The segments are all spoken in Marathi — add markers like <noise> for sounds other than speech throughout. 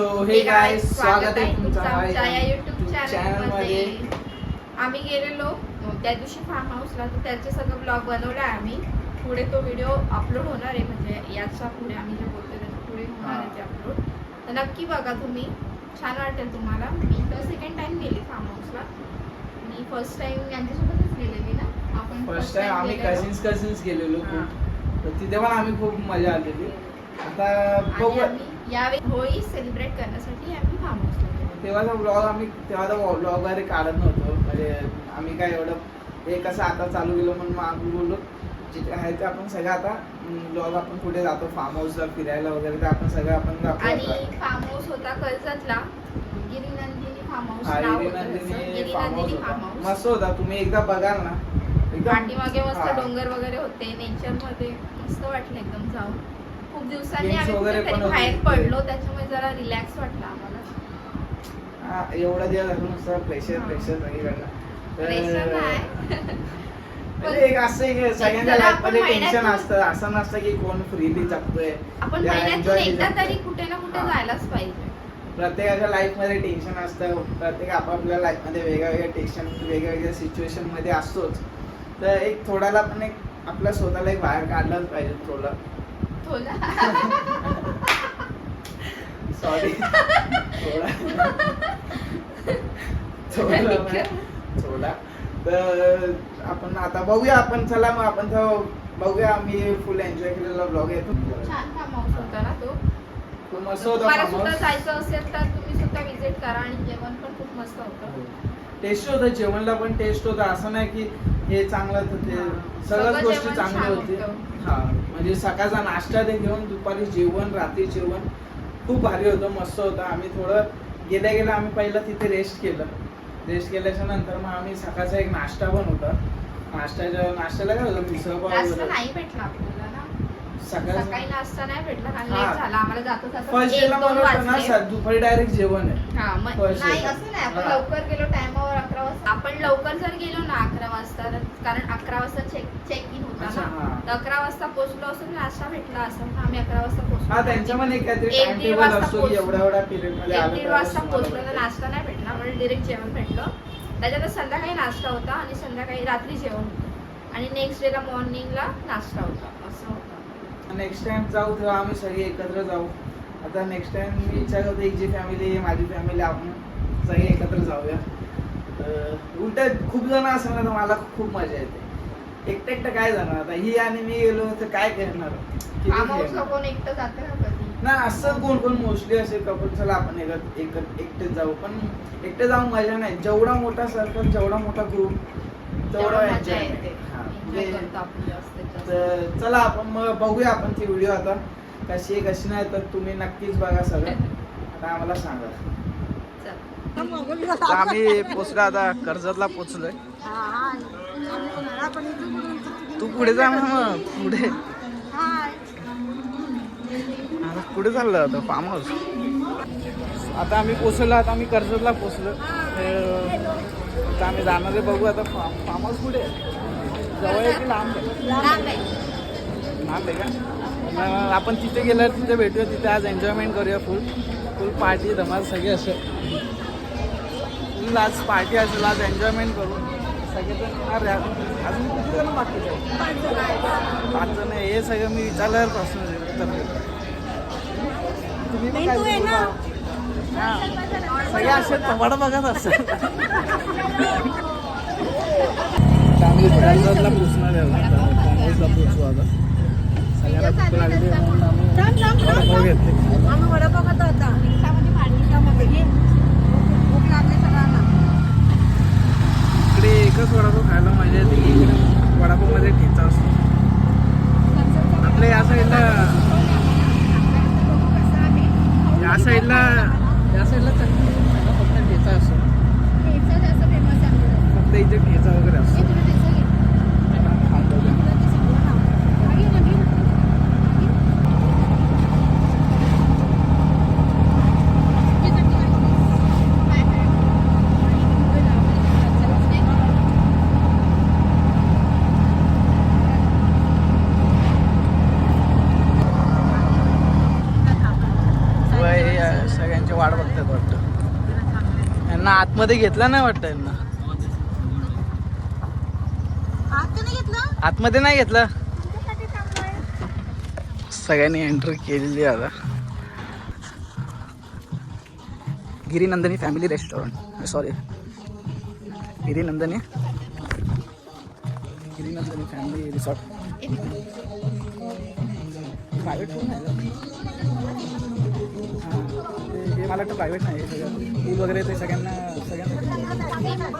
सो हे काय स्वागत आहे तुमचं आमच्या या युट्यूब चॅनल चॅनलमध्ये. मध्ये. आम्ही गेलेलो त्या दिवशी फार्म हाऊसला तर त्याचे सगळं ब्लॉग बनवला आम्ही. पुढे तो व्हिडिओ अपलोड होणार आहे म्हणजे याच्यापुढे आम्ही जे बोलतो त्याच्या पुढे होणार आहे ते अपलोड तर नक्की बघा तुम्ही. छान वाटेल तुम्हाला. मी तर सेकंड टाइम गेली फार्म हाऊसला मी फर्स्ट टाइम यांच्यासोबतच गेलेली ना. आपण फर्स्ट टाइम आम्ही. कझिन्स कझिन्स गेलेलो तर तिथे पण आम्ही खूप मजा आलेली. आता बघू. यावेळी होळी सेलिब्रेट करण्यासाठी आम्ही फार्म तेव्हाचा ब्लॉग आम्ही तेव्हा ब्लॉग वगैरे काढत नव्हतो. म्हणजे आम्ही काय एवढं हे कसं आता चालू केलं म्हणून मग आम्ही बोललो जिथे आहे ते आपण सगळं आता ब्लॉग आपण कुठे जातो फार्म हाऊसला फिरायला वगैरे ते आपण सगळं आपण आणि. फार्म हाऊस होता कर्जतला. गिरिनंदिनी फार्म हाऊस मस्त होता. तुम्ही एकदा बघाल ना. पाठीमागे मस्त. डोंगर वगैरे होते नेचरमध्ये मस्त वाटलं एकदम जाऊन. खूप दिवसांनी आम्ही वगैरे कुठेतरी पण होते बाहेर तिथे. पडलो त्याच्यामुळे जरा रिलॅक्स वाटलं आम्हाला हा, एवढा दिवस झालं नुसतं प्रेशर हा. प्रेशर सगळीकडनं Pressure तर- नाही. <laughs> म्हणजे एक असं आहे की सगळ्यांच्या जरा लाईफ आपण मध्ये टेन्शन महिन्यातून- असतं असं नसतं की कोण फ्रीली जगतोय आपण त्या महिन्यातून enjoy एकदा जगतोय. तरी कुठे ना कुठे हा. जायलाच पाहिजे प्रत्येकाच्या लाईफमध्ये टेन्शन असतं प्रत्येक आपापल्या लाईफमध्ये वेगळ्या टेन्शन वेगळ्या सिच्युएशनमध्ये असतोच तर एक थोड्याला पण एक आपल्या स्वतःला एक बाहेर काढलंच पाहिजे थोडं थोला सॉरी थोडा. थोडा तर आपण आता बघूया आपण. चला मग आपण बघूया. आम्ही फुल एन्जॉय केलेला ब्लॉग येतो छान फार्म होता ना तो. खूप मस्त होता सुद्धा. जायचं असेल तर तुम्ही सुद्धा विजिट करा आणि जेवण पण खूप मस्त होतं. टेस्ट होतं जेवणला पण टेस्ट होतं. असं नाही की हे चांगलं होतं. सगळ्याच सगळं गोष्टी चांगल्या होती. हा. म्हणजे सकाळचा नाश्ता ते घेऊन दुपारी जेवण रात्री जेवण खूप भारी होतं मस्त होतं. आम्ही थोडं गेल्या गेल्या आम्ही पहिलं तिथे रेस्ट केलं. रेस्ट केल्याच्यानंतर मग आम्ही सकाळचा एक नाश्ता पण होता नाश्त्याच्या नाश्त्याला काय होतं जाता फर्स्ट डेला मला वाटतं ना दुपारी डायरेक्ट जेवण आहे. आपण. लवकर गेलो टायमावर अकरा वाजता. आपण लवकर जर गेलो ना अकरा वाजता तर- कारण अकरा वाजता चेक चेक इन होता ना. अकरा वाजता पोहोचलो असं नाश्ता भेटला असं आम्ही अकरा वाजता पोहोचलो. हा एक दीड वाजता पोहोचलो. एक दीड वाजता तर. नाश्ता नाही भेटला. म्हणजे डिरेक्ट जेवण भेटलं. त्याच्यात संध्याकाळी नाश्ता होता आणि संध्याकाळी रात्री जेवण होतं. आणि नेक्स्ट डेला मॉर्निंगला नाश्ता होता. असं होतं. नेक्स्ट टाइम जाऊ तेव्हा आम्ही सगळे एकत्र जाऊ. आता नेक्स्ट टाइम मी विचार करतो एक जी फॅमिली आहे माझी फॅमिली आपण सगळे एकत्र जाऊया. उलट खूप जण असं ना मला खूप मजा येते. एकटं एकटं काय जाणार? आता ही आणि मी गेलो तर काय करणार? कोण एकटं जातं कधी? ना असं कोण कोण मोस्टली असे कपल चला आपण एकत एकत एकटेच जाऊ. पण एकटे जाऊन मजा नाही. जेवढा मोठा सर्कल जेवढा मोठा ग्रुप तेवढा एन्जॉय जास्त. तर चला आपण मग बघूया आपण ती व्हिडिओ आता. कशी आहे कशी नाही तर तुम्ही नक्कीच बघा सगळं. आता आम्हाला सांगा. आम्ही पोचलो आता कर्जतला पोचलोय. तू पुढे जा ना मग पुढे. आता पुढे चाललं आता फार्म हाऊस आता आम्ही पोचलो आता आम्ही कर्जतला पोचलो. तर आता आम्ही जाणार आहे बघू आता फार्म हाऊस कुठे? जवळ आहे की लांब आहे? लांब आहे. का? आपण तिथे गेल्यावर तिथे भेटूया तिथे आज एन्जॉयमेंट करूया फुल फुल पार्टी धमाल सगळे असे. फुल आज पार्टी असेल आज एन्जॉयमेंट करू. सगळेजण आहे. अजून किती जण? पाच जण. हे सगळं मी विचारल्यावर प्रश्न तुम्ही. सगळे असे कबाड बघत पोचणार आहे आता. काँग्रेसला पोचू आता. सगळ्यांना भूक लागली म्हणून आम्ही वडापाव घेतले. आम्ही वडापाव खाता होता रिक्षामध्ये पाणीच्यामध्ये घे भूक लागली सगळ्यांना इकडे एकच वडापाव खायला मजा येते की इकडे वडापावमध्ये ठेचा असतो. आपल्या या साईडला या साईडला या साईडला चटणी फक्त ठेचा असतो. फक्त इथे ठेचा वगैरे असतो खाऊन बघूया. व हे, अ, सगळ्यांचे वाट बघतात वाटतं यांना आतमध्ये घेतलं नाही वाटतं यांना. आतमध्ये नाही घेतलं. सगळ्यांनी एंट्री केलेली आता. Girinandani family restaurant sorry Girinandani. Girinandani family resort private pool नाही हां, ते- हे मला वाटतं प्रायव्हेट नाही सगळं. पूल वगैरे ते सगळ्यांना सगळ्यांना.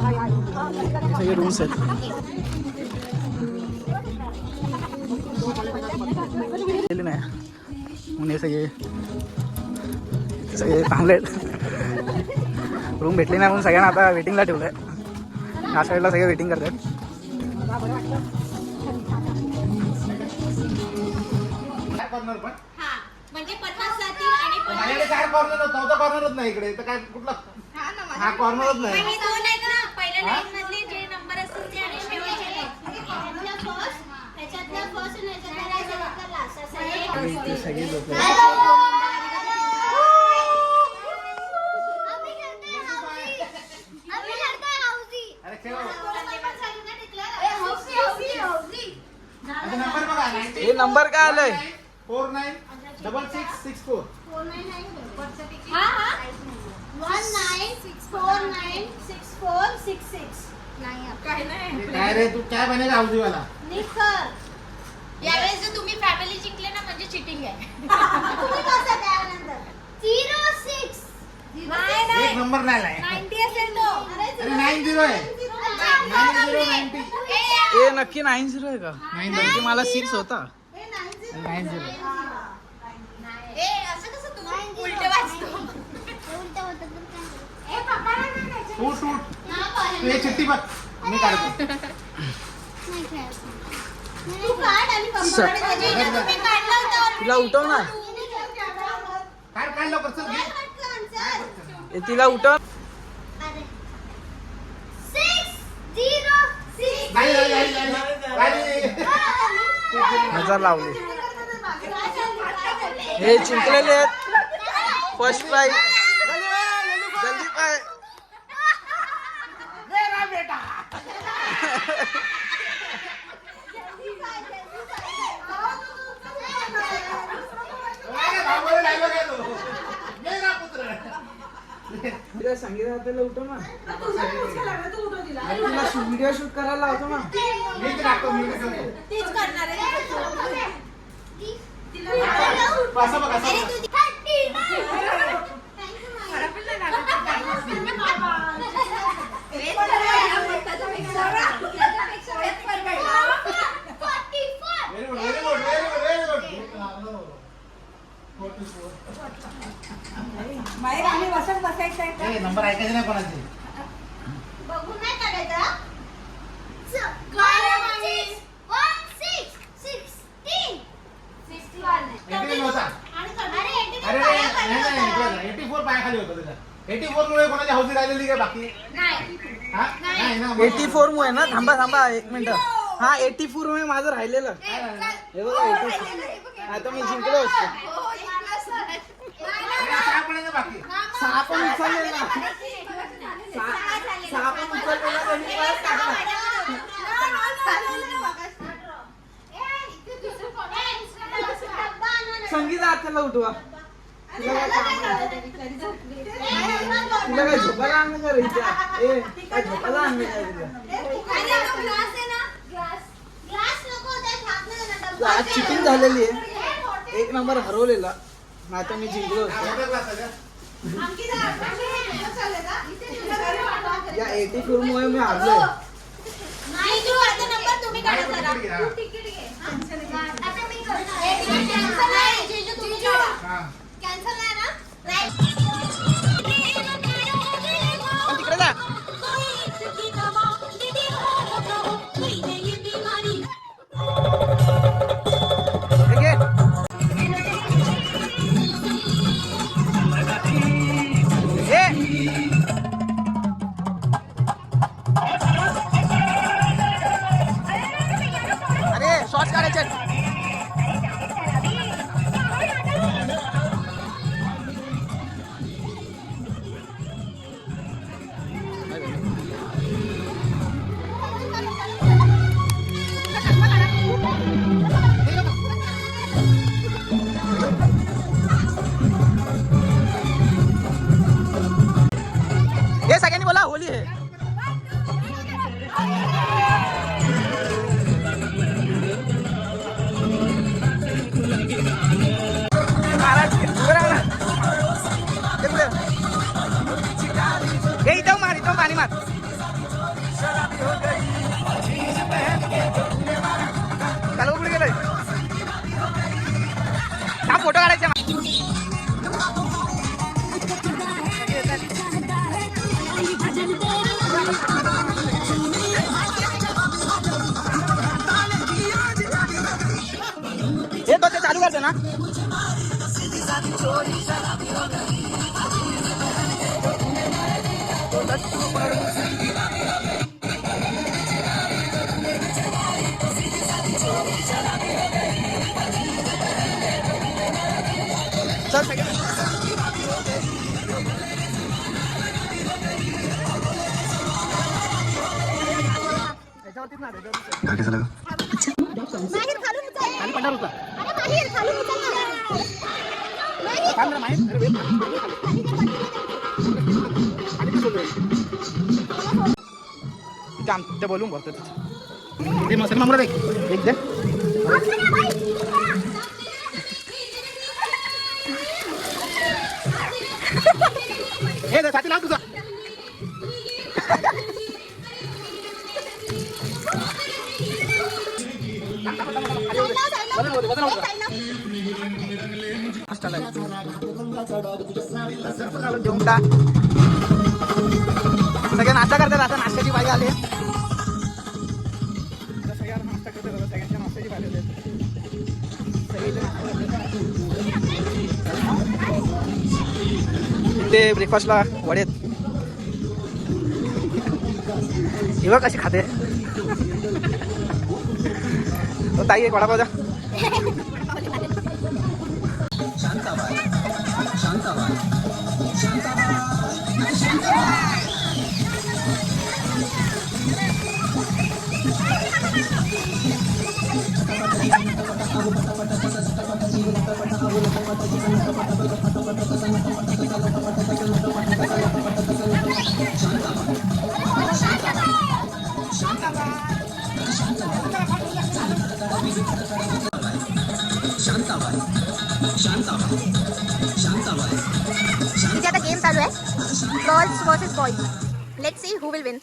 सगळे रूम्स आहेत. गेले नाही. म्हणून हे सगळे सगळे थांबले रूम भेटली नाही म्हणून सगळ्यांना आता वेटिंगला ठेवलं आहे या साईडला सगळे वेटिंग करतात. काय कॉर्नर पण हा म्हणजे माझ्याकडे कॉर्नर चौथा कॉर्नरच नाही इकडे. तर काय कुठला? हा हा कॉर्नरच नाही हे दोन आहेत ना पहिल्या लाईन मधले जे नंबर असतील ते आणि शेवटचे नाही. ह्याच्यातल्या first, ह्याच्यातल्या first आणि ह्याच्यातल्या ह्याच्यातल्या last असं हे. आणि ते सगळे लोक आम्ही खेळतोय हाऊसी. आम्ही खेळतोय हाऊसी. अरे खेळ ए, हाऊसी, हाऊसी, हाऊसी. आता नंबर बघा हे नंबर काय आलंय four nine double six six four हा, हा. Nine six four nine six four six six. नाही. काय नाही काय रे तू काय बनेगा हाऊसीवाला निखर. यावेळेस जर तुम्ही फॅमिली जिंकले ना म्हणजे चिटिंग आहे तुम्ही बसा त्यानंतर. Zero six. नाही, एक नंबर नाही लाय Ninety असेल तो. अरे नाईन झिरो आहे नाईन झिरो ए नक्की नाईन झिरो आहे का? कारण मला सिक्स होता. Nine zero. ए असं कसं तू उलट वाचतो? उलटं होतं तर काय? ए, पप्पाला नाही द्यायचं. टूट टूट हा, तू पाहिलं. एक चिठ्ठी बघ. मी काढतो. तिला उठव ना. काय काय लवकर चल. ए, तिला उठव अरे. नाही. हजार लावले हे जिंकलेले आहेत फर्स्ट प्राइज जल्दी पाय काय भावले dialogue आहे तो. मेरा पुत्र तिला सांगितलं उठव ना तिला व्हिडिओ शूट करायला लावतो ना मी ते टाकतो मी ते करतो. तीच करणार आहे. असं बघ असं अरे बघ. ए, नंबर ऐकायचे नाही कोणाचे? बघून नाही काढायचा. एटी होता. अरे एटी फोर पायाखाली होतं. त्याच्या. एटी फोर मुळे कोणाची हौसी राहिलेली काय बाकी? हा? नाही. ना मग- एटी फोर मुळे ना? थांबा थांबा एक मिनिट. हा एटी फोर मुळे माझं राहिलेलं. हे बघा एटी आता मी जिंकलो असतो. ना बाकी? सहा पण उचलले ना. सहा पण उचलले ना त्यांनी परत टाकला. संगीता आत्याला उठवा. तिला काय काम आहे? तिला काय झोपायला आणलं का? ए काय झोपायला आणलं का तिला आज चिटिंग झालेली आहे. एक नंबर हरवलेला. नाही तर मी जिंकलो असतो या एटी फोर मुळे मी हारलोय. नाही तू आता नंबर तुम्ही काढा नाही, जरा. तिकीट घ्या. तू तिकीट घे. आता मी करणार. हे बघ चालू करते ना. इथे आम- ते बोलून भरतो. ते मसाले मागून दे एक. दे. हे छाती लाव तुझा. सगळे नाश्ता करतात आता नाश्त्याची बाई आली. ते नाश्ता नाश्त्याची ब्रेकफास्टला वडेत हिवा कशी खाते. ताई एक वडापाव द्या तिथे आता गेम चालू आहे girls versus boys let see who will win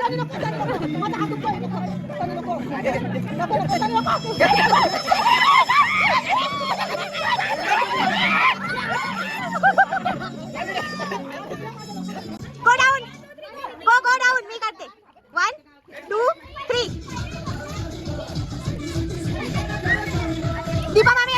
Tanong ako! Tanong ako! Tanong ako! Di mana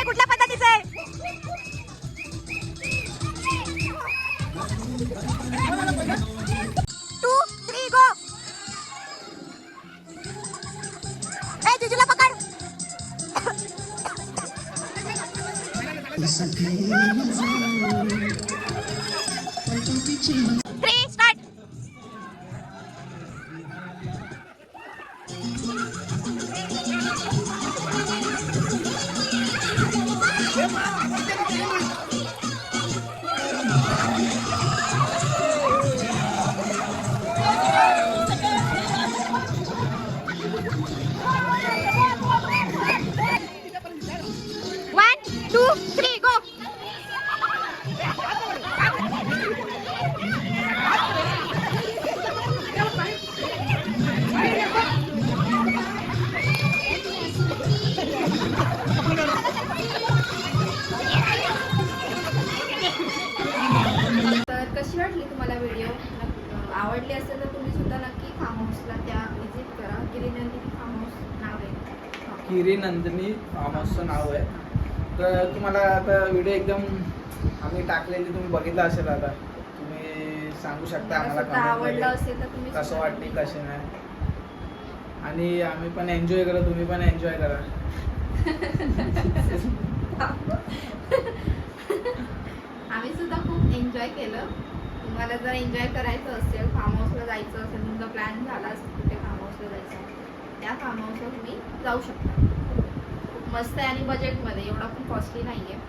किरी नंदिनी फार्म हाऊसचं नाव आहे. तर तुम्हाला आता व्हिडिओ एकदम आम्ही टाकलेली तुम्ही बघितला असेल आता. तुम्ही सांगू शकता आम्हाला आवडलं असेल तर तुम्ही कसं वाटली कसे नाही. आणि आम्ही पण एन्जॉय करा तुम्ही पण एन्जॉय करा. आम्ही सुद्धा खूप एन्जॉय केलं. तुम्हाला जर एन्जॉय करायचं असेल फार्म हाऊसला जायचं असेल तुमचा प्लॅन झाला असेल कुठे फार्म हाऊसला जायचं त्या कामावर तुम्ही जाऊ शकता. खूप मस्त आहे आणि बजेटमध्ये एवढा पण कॉस्टली नाही आहे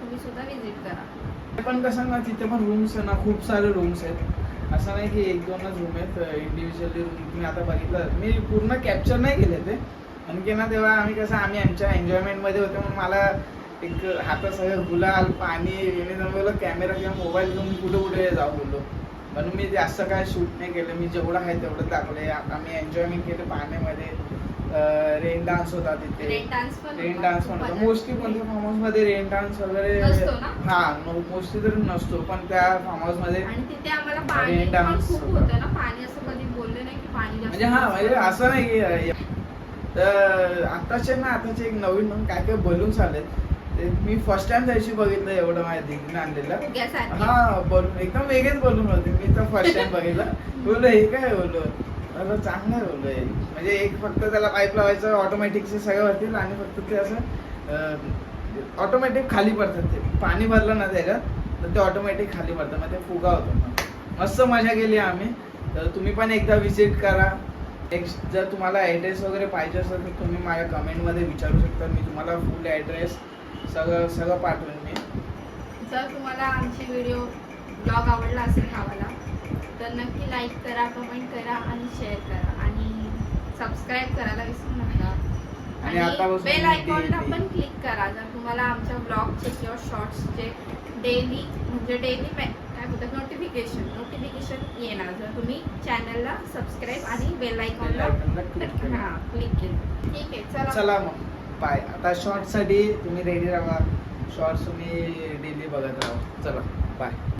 तुम्ही सुद्धा व्हिजिट करा. पण कसं ना तिथे पण रूम्स आहे ना खूप सारे रूम्स आहेत. असं नाही की एक दोनच रूम आहेत इंडिव्हिज्युअली रूम मी आता बघितलं मी पूर्ण कॅप्चर नाही केले ते. आणखी ना तेव्हा आम्ही कसं आम्ही आमच्या एन्जॉयमेंटमध्ये होतो म्हणून मला एक हातात सगळं गुलाल पाणी येणे जमवलं कॅमेरा किंवा मोबाईल घेऊन कुठे कुठे जाऊ बोललो. म्हणून मी जास्त काय शूट नाही केलं. मी जेवढं आहे तेवढं दाखवले आम्ही एन्जॉयमेंट केलं पाण्यामध्ये. रेन डान्स होता तिथे. रेन डान्स पण रेन होता, डान्स पण मोस्टली. कोणत्या फार्म हाऊसमध्ये रेन डान्स वगैरे नसतो ना? हा मोस्टली तर नसतो. पण त्या फार्म हाऊसमध्ये आणि तिथे आम्हाला पाणी Rain पण dance खूप होता. होतं ना? पाणी असं कधी बोलले नाही की पाणी जास्त म्हणजे हा म्हणजे असं नाही की अं, तर आताचे ना आताचे एक नवीन नवीन काय काय बलून्स आलेत मी फर्स्ट टाइम त्याशी बघितलं एवढं दीदीने आणलेलं. हा बलून एकदम वेगळेच बलून होते. मी तर फर्स्ट टाइम बघितलं. बोललो हे काय बोललो? अरे चांगलं आहे बोललो हे. म्हणजे एक फक्त त्याला पाईप लावायचं ऑटोमॅटिकचे सगळं होतील आणि फक्त ते असं ऑटोमॅटिक खाली पडतात ते. पाणी भरलं ना त्याच्यात तर ते ऑटोमॅटिक खाली पडतं मग ते फुगा होतो. मस्त मजा केली आम्ही. तर तुम्ही पण एकदा विजिट करा. एक जर तुम्हाला ॲड्रेस वगैरे पाहिजे असेल तर तुम्ही माझ्या कमेंटमध्ये विचारू शकता. मी तुम्हाला फुल ॲड्रेस सगळं सगळं पाठवेन मी. जर तुम्हाला आमची व्हिडिओ ब्लॉग आवडला असेल गावाला तर नक्की लाईक करा कमेंट करा आणि शेअर करा. आणि सबस्क्राईब करायला विसरू नका. आणि बेल आयकॉनला पण क्लिक करा. जर तुम्हाला आमच्या ब्लॉगचे किंवा शॉर्ट्सचे डेली म्हणजे डेली काय बोलतात? नोटिफिकेशन नोटिफिकेशन येणार. जर तुम्ही चॅनलला सबस्क्राईब आणि बेल आयकॉनला. हां क्लिक केलं. ठीक आहे चला. चला मग. बाय आता शॉर्ट्ससाठी तुम्ही रेडी राहा. शॉर्ट्स तुम्ही डेली बघत राहा. चला बाय